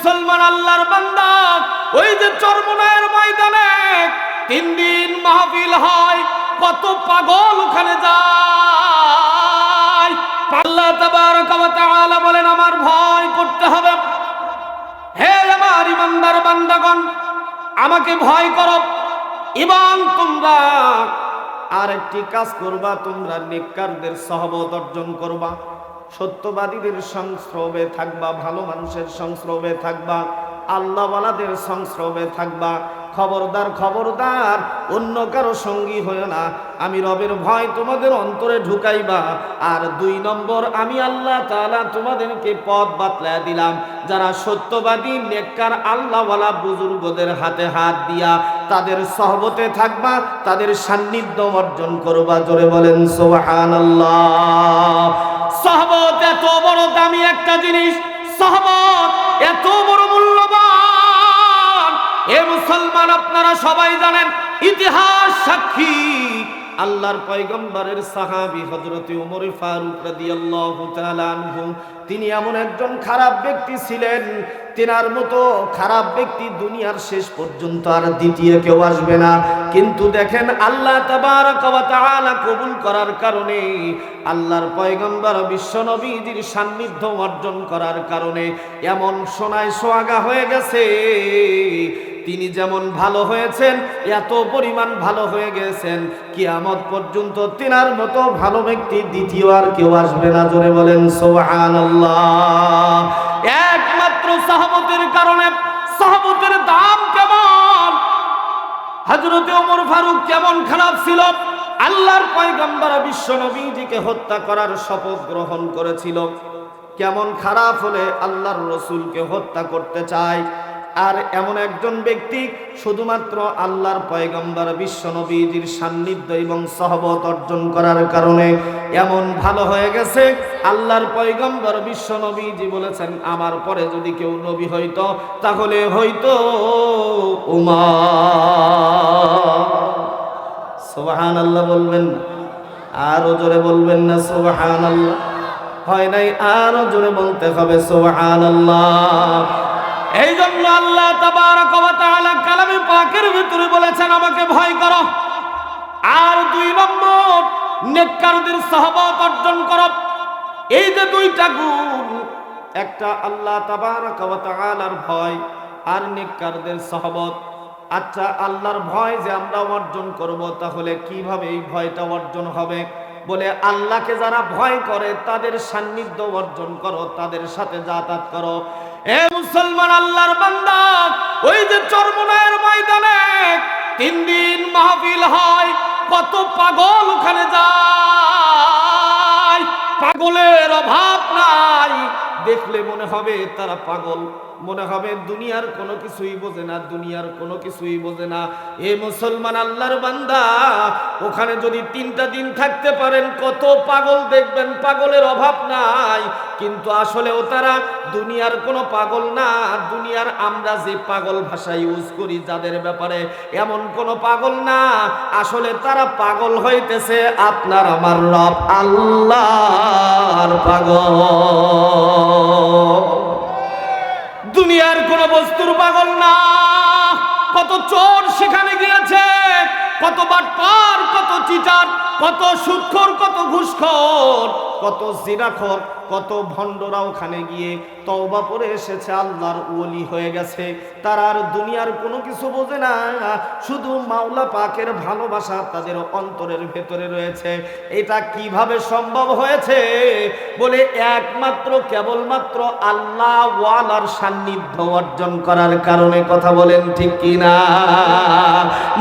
মুসলমান আল্লাহর বান্দা। ওই যে চরমনায়ের ময়দানে তিন দিন মাহফিল হয়, কত পাগল ওখানে যায়। আল্লাহ তাবারক ওয়া তাআলা বলেন, আমার ভয় করতে হবে। হে আমার ইমানদার বান্দাগণ, আমাকে ভয় করো। এবং তোমরা আর একটি কাজ করবা, তোমরা নেককারদের সহবত অর্জন করবা। সত্যবাদীদের সংস্রবে থাকবা, ভালো মানুষের সংস্রবে থাকবা, আল্লাহওয়ালাদের সংস্রবে থাকবা। খবরদার খবরদার, অন্য কারও সঙ্গী হয়ে না। আমি রবের ভয় তোমাদের অন্তরে ঢুকাইবা। আর দুই নম্বর, আমি আল্লাহ তাআলা তোমাদেরকে পথ বাতলায় দিলাম। যারা সত্যবাদী, নেককার, আল্লাহওয়ালা বুজুর্গদের হাতে হাত দিয়া তাদের সহবতে থাকবা, তাদের সান্নিধ্য অর্জন করবা। জোরে বলেন, সুবহানাল্লাহ। সহবত এত বড় দামি একটা জিনিস, সহবত এত বড় মূল্যবান। এ মুসলমান আপনারা সবাই জানেন, ইতিহাস সাক্ষী। আল্লাহর পয়গম্বরের সাহাবি হযরতে ওমর ফারুক রাদিয়াল্লাহু তাআলা তিনি এমন একজন খারাপ ব্যক্তি ছিলেন, তেনার মতো খারাপ ব্যক্তি দুনিয়ার শেষ পর্যন্ত আর দ্বিতীয় কেউ আসবে না। কিন্তু দেখেন আল্লাহ কবুল করার কারণে, আল্লাহর পয়গম্বর বিশ্ব নবীজির সান্নিধ্য অর্জন করার কারণে এমন সোনায় সোয়াগা হয়ে গেছে তিনি যেমন ভালো হয়েছেন, এত পরিমাণ ভালো হয়ে গেছেন, কিয়ামত পর্যন্ত তিনার মতো ভালো ব্যক্তি দ্বিতীয় আর কেউ আসবে না। জোরে বলেন, সুবহানাল্লাহ। একমাত্র সাহাবতের কারণে সাহাবতের দাম কেমন? হযরতে ওমর ফারুক কেমন খারাপ ছিল? আল্লাহর পয়গম্বর বিশ্ব নবীজিকে হত্যা করার শপথ গ্রহণ করেছিল। কেমন খারাপ হলে আল্লাহর রসুলকে হত্যা করতে চায়? আর এমন একজন ব্যক্তি শুধুমাত্র আল্লাহর পয়গম্বর বিশ্ব নবীজির সান্নিধ্য এবং সহবত অর্জন করার কারণে এমন ভালো হয়ে গেছে। আল্লাহর পয়গম্বর বিশ্ব নবীজি বলেছেন, আমার পরে যদি কেউ নবী হইতো, তাহলে হইতো উমা সোবাহান আল্লাহ বলবেন আরও জোরে বলবেন না সোবাহান আল্লাহ হয় নাই, আরও জোরে বলতে হবে সোবাহান আল্লাহ এই জন্য আল্লাহ কালামে পাকের ভিতরে বলেছেন, আমাকে ভয় করো। আর দুই নম্বর, নেককারদের সহবত অর্জন করো। এই যে দুইটা গুণ, একটা আল্লাহ তাবারক ওয়া তাআলার ভয় আর নেককারদের সহবত। আচ্ছা আল্লাহর ভয় যে আমরা অর্জন করব, তাহলে কীভাবে এই ভয়টা অর্জন হবে? বলে আল্লাহকে যারা ভয় করে, তাদের সান্নিধ্য অর্জন করো, তাদের সাথে যাতায়াত করো। এ মুসলমান আল্লাহর বান্দা, ওই যে চরমনায়ের ময়দানে তিন দিন মাহফিল হয়, কত পাগল ওখানে যায়। পাগলের অভাব নাই, দেখলে মনে হবে তারা পাগল। মনে হবে দুনিয়ার কোনো কিছুই বোঝে না, দুনিয়ার কোনো কিছুই বোঝে না। এ মুসলমান আল্লাহর বান্দা, ওখানে যদি তিনটা দিন থাকতে পারেন, কত পাগল দেখবেন, পাগলের অভাব নাই। কিন্তু আসলেও তারা দুনিয়ার কোনো পাগল না, দুনিয়ার আমরা যে পাগল ভাষা ইউজ করি যাদের ব্যাপারে এমন কোনো পাগল না, আসলে তারা পাগল হইতেছে আপনার আমার রব আল্লাহর পাগল। দুনিয়ার কোন বস্তুর পাগল না। কত চোর সেখানে গিয়েছে, কত বাটপার, কত চিটার, কত সুৎখর, কত ঘুষখোর। কত জিনাখর কত ভণ্ডরা ওখানে গিয়ে তওবা পরে এসেছে, আল্লাহর ওলি হয়ে গেছে। তারা আর দুনিয়ার কোনো কিছু বোঝে না, শুধু মাওলা পাকের ভালোবাসা তাদের অন্তরের ভেতরে রয়েছে। এটা কীভাবে সম্ভব হয়েছে? বলে একমাত্র, কেবলমাত্র আল্লাহ ওয়ালার সান্নিধ্য অর্জন করার কারণে কথা বলেন, ঠিক কিনা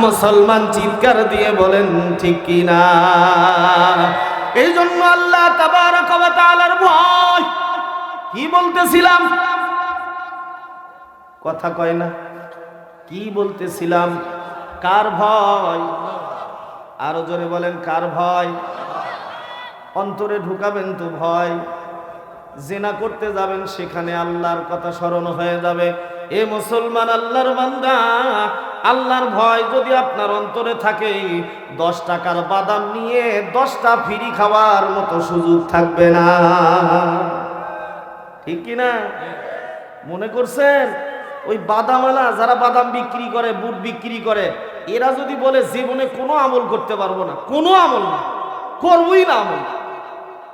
মুসলমান চিৎকার দিয়ে বলেন, ঠিক কিনা এই জন্য আল্লাহ তাআলার ভয়। কি বলতেছিলাম? কথা কয় না। কি বলতেছিলাম? কার ভয়? আরও জোরে বলেন, কার ভয়? অন্তরে ঢুকাবেন তো ভয়। জেনা করতে যাবেন, সেখানে আল্লাহর কথা স্মরণ হয়ে যাবে। এ মুসলমান আল্লাহর বান্দা আল্লাহর ভয় যদি আপনার অন্তরে থাকে, দশ টাকার বাদাম নিয়ে দশটা ফিরি খাওয়ার মতো সুযোগ থাকবে না। ঠিক কিনা? মনে করছেন? ওই বাদামওয়ালা যারা বাদাম বিক্রি করে, বুট বিক্রি করে, এরা যদি বলে, জীবনে কোনো আমল করতে পারব না। কোনো আমল না। করবই না আমল।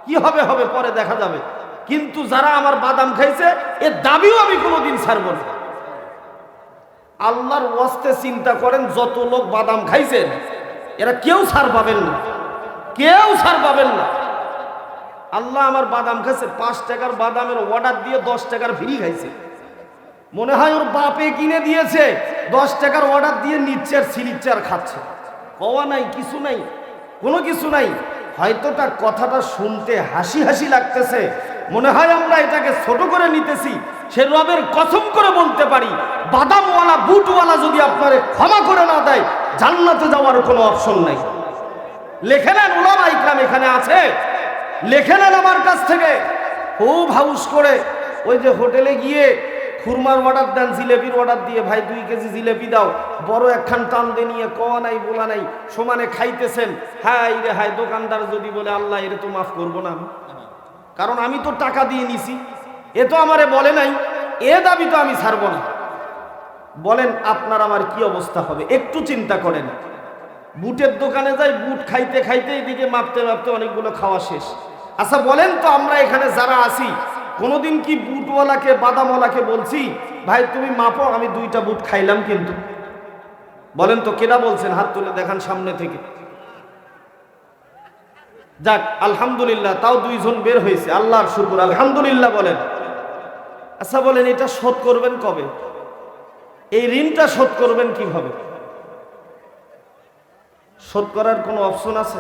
কি হবে হবে, পরে দেখা যাবে। কিন্তু যারা আমার বাদাম খাইছে, এর দাবিও আমি কোনোদিন ছাড়বো না। আল্লাহর ওয়াস্তে চিন্তা করেন, যত লোক বাদাম খাইছেন, এরা কেউ সার পাবেন না। কেউ সার পাবেন না। আল্লাহ আমার বাদাম খাইছে, পাঁচ টাকার বাদামের অর্ডার দিয়ে দশ টাকার ফ্রি খাইছে। মনে হয় ওর বাপে কিনে দিয়েছে, দশ টাকার অর্ডার দিয়ে নিচ্ছে আর সিলিচ্ছে আর খাচ্ছে। হওয়া নাই, কিছু নাই, কোনো কিছু নাই। হয়তো তার কথাটা শুনতে হাসি হাসি লাগতেছে মনে হয় আমরা এটাকে ছোট করে নিতেছি, সে রবের কসম করে বলতে পারি, বাদামওয়ালা, বুটওয়ালা যদি আপনারে ক্ষমা করে না দেয়, জান্নাতে যাওয়ার কোনো অপশন নাই। লেখে নেন ওলামা ইকরাম এখানে আছে। লেখে নেন আমার কাছ থেকে। খুব হাউস করে ওই যে হোটেলে গিয়ে খুরমার অর্ডার দেন, জিলেপির অর্ডার দিয়ে, ভাই, দুই কেজি জিলেপি দাও। বড় একখান টান দিয়ে নিয়ে কওয়া নাই, বলা নাই, সমানে খাইতেছেন। হ্যাঁ রে হাই দোকানদার যদি বলে, আল্লাহ, এর তো মাফ করব না আমি। কারণ আমি তো টাকা দিয়ে নিছি। এ তো আমারে বলে নাই, এ দাবি তো আমি ছাড়বো না। বলেন, আপনার আমার কি অবস্থা হবে? একটু চিন্তা করেন। বুটের দোকানে যাই, বুট খাইতে খাইতে এদিকে মাপতে মাপতে অনেকগুলো খাওয়া শেষ। আচ্ছা বলেন তো আমরা এখানে যারা আছি, কোনোদিন কি বুটওয়ালাকে, বাদামওয়ালাকে বলছি, ভাই, তুমি মাপো, আমি দুইটা বুট খাইলাম কিন্তু। বলেন তো কেনা বলছেন? হাত তুলে দেখান সামনে থেকে। যাক, আলহামদুলিল্লাহ, তাও দুইজন বের হয়েছে, আল্লাহর শুকুর, আলহামদুলিল্লাহ বলেন। আচ্ছা বলেন, এটা শোধ করবেন কবে? এই ঋণটা শোধ করবেন কীভাবে? শোধ করার কোনো অপশন আছে?